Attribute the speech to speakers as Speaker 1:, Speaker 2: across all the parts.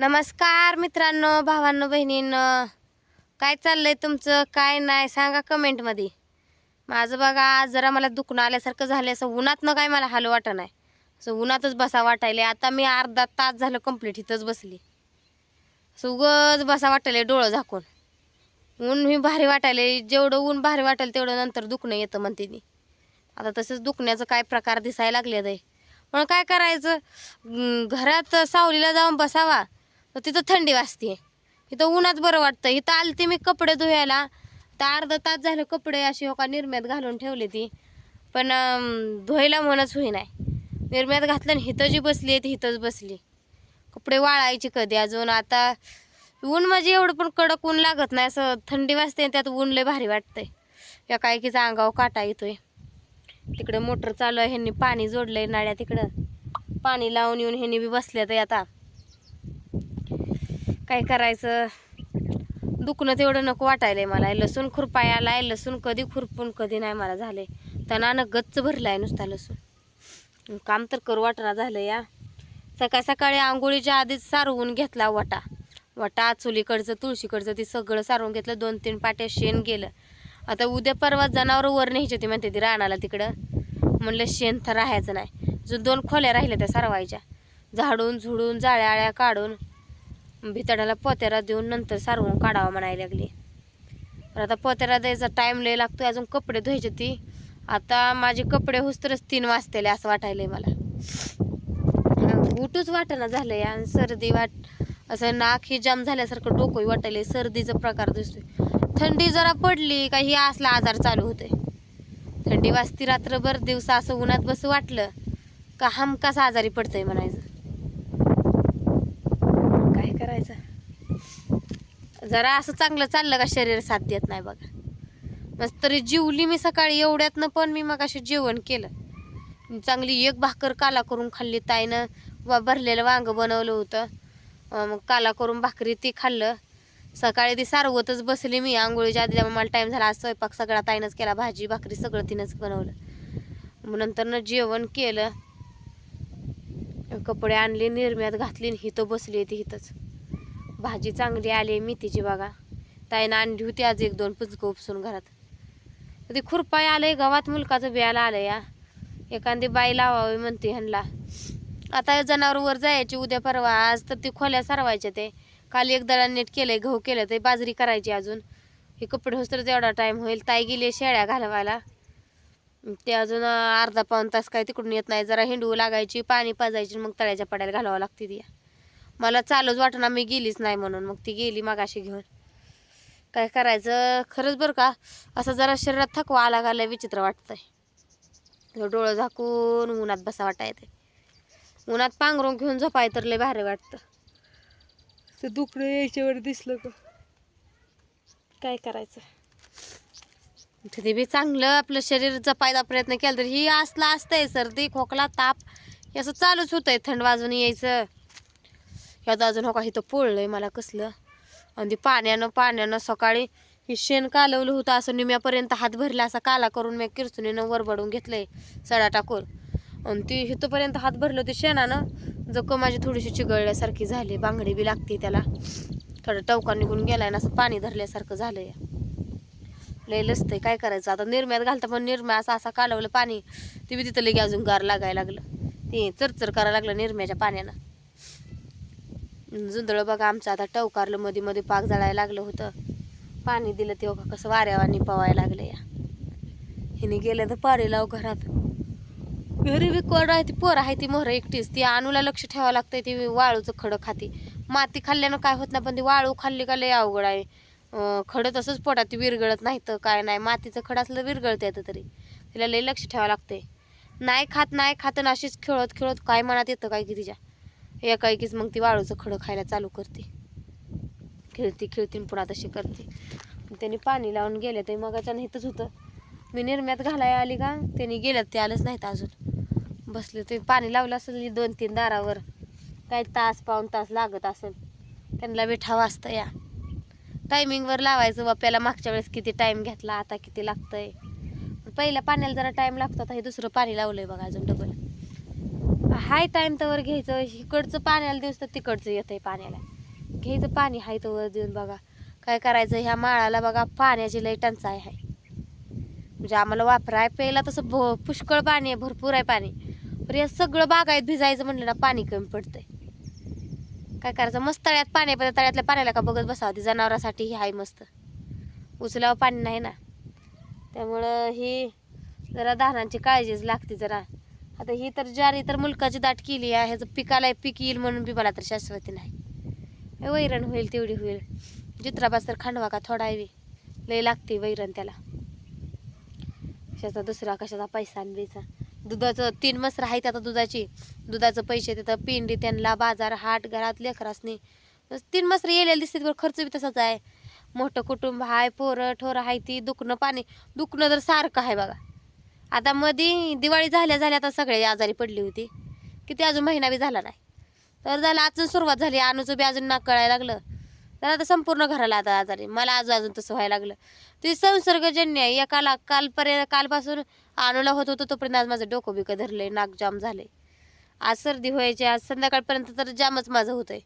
Speaker 1: नमस्कार मित्रांनो भावांनो बहिणींनो. काय चाललंय तुमचं? काय नाही? सांगा कमेंटमध्ये माझं बघा आज जरा मला दुखणं आल्यासारखं झालं असं उन्हातनं काय मला हाल वाटत नाही. असं उन्हातच बसा वाटायले आता मी अर्धा तास झालं कंप्लीट इथंच बसली. असं उगच बसा वाटायले डोळं झाकून. ऊन मी भारी वाटायले जेवढं ऊन भारी वाटेल तेवढं नंतर दुखणं येतं म्हणते मी. आता तसंच दुखण्याचं काय प्रकार दिसायला लागले आहे. म्हणून काय करायचं? घरात सावलीला जाऊन बसावा. तर तिथं थंडी वाजते. इथं उन्हात बरं वाटतं. इथं आलती मी कपडे धुवायला. तर अर्धा तास झालं कपडे अशी हो का निर्म्यात घालून ठेवले ती. पण धुवायला म्हणच होई नाही निर्म्यात घातलं आणि हिथं जी बसली आहे ती हिथंच बसली. कपडे वाळायचे कधी अजून. आता ऊन म्हणजे एवढं पण कडक ऊन लागत नाही. असं थंडी वाजते आणि त्यात ऊन लय भारी वाटतंय. या काय की अंगावर काटा येतोय. तिकडे मोटर चालू आहे. ह्यांनी पाणी जोडलंय नाळ्या तिकडं. पाणी लावून येऊन ह्यांनी बी बसले तर आता काय करायचं? दुखणं तेवढं नको वाटायलंय मला. लसूण खुरपाय आलाय. लसूण कधी खुरपून कधी नाही मला झाले तणानं गच्च भरलाय नुसता लसूण. काम तर करू वाटणा झालं या. सकाळ सकाळी आंघोळीच्या आधीच सारवून घेतला वटा. वटा चुलीकडचं तुळशीकडचं ते सगळं सारवून घेतलं. दोन तीन पाट्या शेण गेलं. आता उद्या परवा जनावर वर न्यायची होती म्हणते ती राहणाला तिकडं. म्हणलं शेण तर राहायचं नाही. अजून दोन खोल्या राहिल्या त्या सारवायच्या. झाडून झुडून जाळ्या आळ्या काढून. भितड्याला पोत्याला देऊन नंतर सारवून काढावं म्हणायला लागली. आता पोत्याला द्यायचा टाईम लय लागतो अजून कपडे धुवायचे ती. आता माझे कपडे हुस्तरच तीन वाजतेले असं वाटायलंय मला. उठूच वाटेना झालंय आणि सर्दी वाट असं नाक ही जाम झाल्यासारखं डोकंही वाटायलंय सर्दीचा प्रकार दिसतोय. थंडी जरा पडली काही असला आजार चालू होते थंडी वाजती रात्रभर दिवसा असं उन्हात बसू वाटलं का हमकास आजारी पडतंय म्हणायचं काय करायचं जरा असं चांगलं चाललं का शरीर साथ देत नाही बघा. मस्त तरी जिवली मी सकाळी एवढ्यातनं पण मी मग जेवण केलं. चांगली एक भाकर काला करून खाल्ली ताईनं. वा भरलेलं वांग बनवलं होतं. मग काला करून भाकरी ती खाल्लं. सकाळी ती सारवतच बसली मी. आंघोळीच्या आधी त्यामुळे मला टाईम झाला आज स्वयंपाक सगळा ताईनंच केला. भाजी भाकरी सगळं तिनंच बनवलं. मग नंतरनं जेवण केलं. कपडे आणले निर्म्यात घातली आणि हिथं बसली ती हिथंच. भाजी चांगली आली मेथीची बघा. ताईनं आणली होती आज एक दोन पुचकं उपसून घरात. ते खुरपाय आलंय गावात मुलकाचं बियाला आलं या. एखादी बाई लावावी म्हणते ह्यांना. आता जनावर वर जायची उद्या परवा आज तर ते खोल्या सारवायच्या ते. काल एक दळा नीट केलंय गहू केलं ते बाजरी करायची अजून. हे कपडे होस्तर एवढा टाईम होईल ताई गेली शेळ्या घालवायला. ते अजून अर्धा पाऊन तास काय तिकडून येत नाही जरा हिंडू लागायची पाणी पाजायची मग तळ्याच्या पड्याला घालावं लागते ती. मला चालूच वाटना मी गेलीच नाही म्हणून. मग ती गेली मागाशी घेऊन. काय करायचं? खरंच बरं का असं जरा शरीरात थकवा आला घालाय विचित्र वाटतंय. डोळं झाकून उन्हात बसा वाटा येते उन्हात पांघरून घेऊन झोपाय तर लय भारी वाटतं. ते दुखणं यायच्यावर दिसलं का? काय करायचं? ते बी चांगलं आपलं शरीर जपायचा प्रयत्न केला तर ही असला असतंय सर्दी खोकला ताप हे असं चालूच होतंय थंड वाजून यायचं. ह्यात अजून हो का इथं पोळलंय मला कसलं. आणि ते पाण्यानं पाण्यानं सकाळी हे शेण कालवलं होतं असं निम्यापर्यंत हात भरला असा काला करून मी किरचुनीनं वरबडून घेतलंय सडा टाकून आणि ती इथंपर्यंत हात भरलं होते शेणानं जखम माझी थोडीशी चिघळल्यासारखी झाली बांगडी बी लागते त्याला. थोडं टवका निघून गेलाय ना असं पाणी धरल्यासारखं झालं लय लसतंय काय करायचं? आता निर्म्यात घालता पण निर्म्या असं असं कालवलं पाणी ते बी तिथं लगे अजून गार लागायला लागलं. ते चरचर करायला लागलं निर्म्याच्या पाण्यानं. जुंदळं बघा आमचं आता टवकारलं मध्ये मध्ये पाक जळायला लागलं होतं. पाणी दिलं तेव्हा कसं वाऱ्यावानी पवायला लागलं या. हिने गेलं तर पाणी लाव घरात. घरी बी कोड आहे ती पोरं आहे ती मोहरं एकटीच. ती आणूला लक्ष ठेवावं लागतंय ती वाळूचं खडं खाती. माती खाल्ल्यानं काय होत नाही पण ती वाळू खाल्ली का लय अवघड आहे. खडं तसंच पोटात ती विरगळत नाही तर काय नाही. मातीचं खडं असलं विरगळतं येतं तरी. तिला लय लक्ष ठेवावं लागतंय. नाही खात नाही खात अशीच खेळत खेळत काय मनात येतं काय की तिच्या? एकाएकीच मग ती वाळूचं खडं खायला चालू करते. खेळती खेळती पुन्हा तशी करते त्यांनी पाणी लावून गेले ते मग इथंच होतं. मी निर्म्यात घालाय आली का? त्यांनी गेल्यात ते आलंच नाहीत अजून. बसले ते पाणी लावलं असेल दोन तीन दारावर. काही तास पाऊन तास लागत असेल. त्यांना बिठावं असतं या. टायमिंगवर लावायचं बाप्याला मागच्या वेळेस किती टाईम घेतला आता किती लागतंय. पहिल्या पाण्याला जरा टाईम लागतो आता हे दुसरं पाणी लावलंय बघा अजून डबल हाय टाईम तर घ्यायचं इकडचं पाण्याला दिवस तर तिकडचं येतंय पाण्याला. घ्यायचं पाणी हाय तर देऊन बघा. काय करायचं ह्या माळाला बघा पाण्याची लई टंचाई आहे म्हणजे आम्हाला वापराय प्यायला तसं भ पुष्कळ पाणी आहे भरपूर आहे पाणी. पण या सगळं बागायत भिजायचं म्हणलं ना पाणी कमी पडतंय. काय करायचं मस्त तळ्यात पाणी आहे, पण तळ्यातल्या पाण्याला का बघत बसावं. ते जनावरासाठी ही आहे मस्त. उचलावं पाणी नाही ना. त्यामुळं ही जरा धानांची काळजीच लागते जरा. आता ही तर ज्वारी तर मुलकाची दाट केली आहे ह्याचं पिकाला पीक येईल म्हणून बी मला तर शाश्वती नाही. वैरण होईल तेवढी होईल. जित्राबास तर खांडवा का थोडा आहे लय लागते वैरण त्याला. कशाचा दुसरा कशाचा पैसा द्यायचा दुधाचं तीन मसरं आहेत आता दुधाची. दुधाचं पैसे तिथं पिंडी त्यांना बाजार हाट घरात लेकरासनी. तीन मसरं येलेलं दिसते बरं खर्च बी तसाच आहे. मोठं कुटुंब आहे पोरं ठोरं आहे ती दुखणं पाणी. दुखणं तर सारखं आहे बघा. आता मधी दिवाळी झाल्या झाल्या आता सगळे आजारी पडली होती. किती अजून महिना बी झाला नाही. तर झालं अजून सुरुवात झाली. अनुचं बी अजून नाक कळायला लागलं. तर आता संपूर्ण घराला आता आजारी. मला अजून अजून तसं व्हायला लागलं. ते संसर्गजन्य आहे. एकाला कालपर्यंत कालपासून अनुला होत होतं. तोपर्यंत आज माझं डोकं बिकं धरलंय. नाक जाम झालंय. आज सर्दी व्हायची. आज संध्याकाळपर्यंत तर जामच माझं होतंय.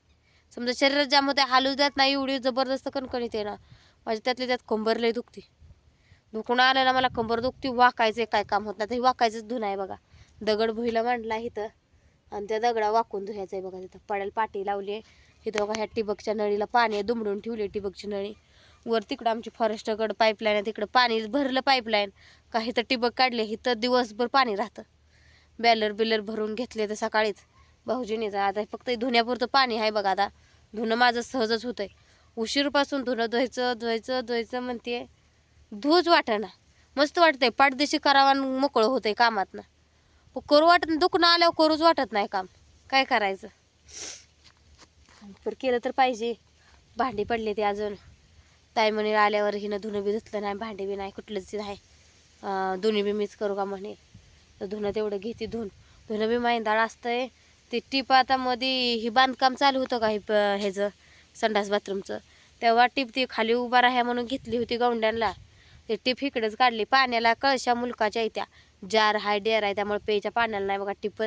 Speaker 1: समजा शरीरात जाम होतंय. हालू देत नाही. एवढी जबरदस्त कणकणीत आहे ना. माझी त्यातली त्यात कंबर लय दुखती. दुखून आलं ना मला कंबर दुखती वाकायचं काय काम होत नाही. तर हे वाकायचंच धुणं आहे बघा. दगड भुईला मांडला इथं. आणि त्या दगडा वाकून धुयाचं आहे बघा तिथं. पडायला पाटी लावली आहे इथं बघा ह्या टिबकच्या नळीला पाणी आहे, दुमडून ठेवली टिबकची नळी. वर तिकडं आमची फॉरेस्टकडं पाईपलाईन आहे तिकडं पाणी भरलं पाईपलाईन का इथं टिबक काढले इथं दिवसभर पाणी राहतं. बॅलर बिलर भरून घेतले तर सकाळीच. भाऊजीने आता फक्त धुण्यापुरतं पाणी आहे बघा आता. धुणं माझं सहजच होतंय. उशीरपासून धुणं धुवायचं धुवायचं धुवायचं म्हणते धूज वाटेना मस्त वाटतंय. पाठदिशी करावा आणि मोकळं होतंय कामातनं. पण करू वाटत दुखणं आल्यावर करूच वाटत नाही काम. काय करायचं? पण केलं तर पाहिजे. भांडी पडले ते अजून. ताई म्हणे आल्यावर हिनं धुणं बी धुतलं नाही भांडी बी नाही कुठलंच नाही. दोन्ही बी मीच करू का म्हणे. तर धुणं तेवढं घेते धुन धुणं बी माहिंदाळ असतंय. ते टीप आता मध्ये ही बांधकाम चालू होतं का हे प- ह्याचं संडास बाथरूमचं. तेव्हा टीप ती खाली उभा राहा म्हणून घेतली होती गवंड्यांना ते टीप इकडेच काढली. पाण्याला कळशा मुलकाच्या येत्या जार हाय डेअर आहे त्यामुळे पेच्या पाण्याला नाही बघा टिप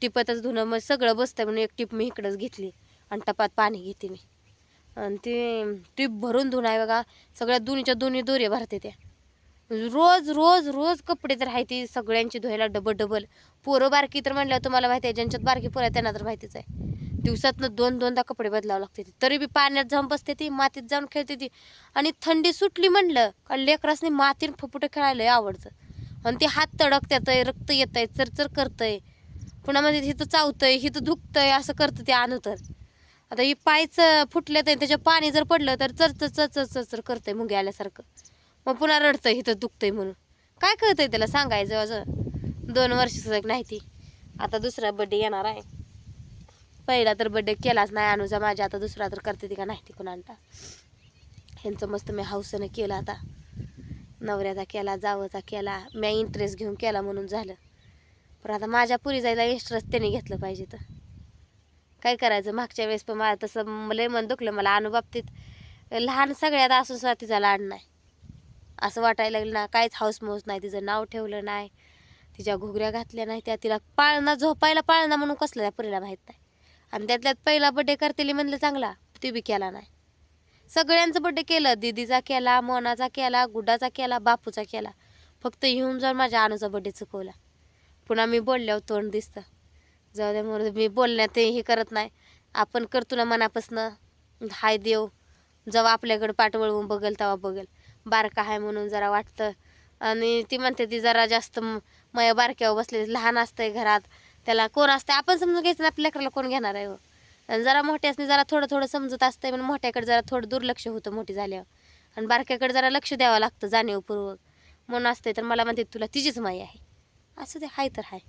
Speaker 1: टिपतच धुणं मग सगळं बसतं म्हणून एक टीप मी इकडंच घेतली. आणि टपात पाणी घेते मी. आणि ती टीप भरून धुणं आहे बघा सगळ्या दोन्हीच्या दोन्ही दोरे भरते त्या. रोज रोज रोज कपडे तर आहे ती सगळ्यांची धुवायला डबल डबल. पोरं बारकी तर म्हणल्यावर तुम्हाला माहिती आहे ज्यांच्यात बारकी पोरं आहे त्यांना तर माहितीच आहे. दिवसातनं दोन दोनदा कपडे बदलावं लागते ती. तरी बी पाण्यात जाऊन बसते ती मातीत जाऊन खेळते ती. आणि थंडी सुटली म्हणलं का लेकरासनी मातीन फुपुटं खेळायला आवडतं. आणि ते हात तडकत्यात रक्त येतंय चरचर करतंय. पुन्हा म्हणजे हिथं चावतंय हिथं दुखतंय असं करतं ते आणू तर. आता ही पायच फुटले तर त्याच्या पाणी जर पडलं तर चरचर चरचर चरचर करतंय मुंगे आल्यासारखं. मग पुन्हा रडतंय हिथं दुखतंय म्हणून. काय कळतंय त्याला सांगायचं असं दोन वर्षाचं नाही ती. आता दुसरा बड्डे येणार आहे. पहिला तर बड्डे केलाच नाही. अनुजा माझ्या आता दुसरा तर करते ती का नाही तिकून आणता ह्यांचं मस्त मी हौसनं केलं आता. नवऱ्याचा केला जावचा केला. मी इंटरेस्ट घेऊन केला म्हणून झालं. पण आता माझ्या पुरी जायला इंटरेस्ट त्याने घेतलं पाहिजे तर. काय करायचं? मागच्या वेळेस पण मला तसं म- मन दुखलं. मला अनुबाबतीत लहान सगळ्यात असून सुद्धा तिचा लाड नाही. असं वाटायला लागलं ना काहीच हाऊस नाही. तिचं नाव ठेवलं नाही. तिच्या घुगऱ्या घातल्या नाही. त्या तिला पाळणा झोपायला पाळणा म्हणून कसलं त्या पुरीला माहीत नाही. आणि त्यातल्यात पहिला बड्डे करतेली म्हणलं चांगला ते बी केला नाही. सगळ्यांचं बड्डे केलं दीदीचा केला मोनाचा केला गुड्डाचा केला बापूचा केला. फक्त येऊन जाऊन माझ्या अनुचा बड्डे चुकवला. पुन्हा मी बोलल्यावर तोंड दिसतं. जाऊ द्या म्हणून मी बोलण्यात ते हे करत नाही. आपण करतो ना मनापासनं. हाय देव जेव्हा आपल्याकडं पाठवळवून बघेल तेव्हा बघेल. बारका आहे म्हणून जरा वाटतं. आणि ती म्हणते ती जरा जास्त म- मया बारक्यावर बसले लहान असतंय घरात. त्याला कोण असतं आपण समजून घ्यायचं आपल्या लेकराला कोण घेणार आहे हो? आणि जरा मोठ्यासनी जरा थोडं थोडं समजत असतंय म्हणून मोठ्याकडे जरा थोडं दुर्लक्ष होतं मोठी झाल्यावर. आणि बारक्याकडे जरा लक्ष द्यावं लागतं जाणीवपूर्वक. म्हणून असतंय तर मला म्हणते तुला तिचीच माई आहे. असं ते हाय तर हाय.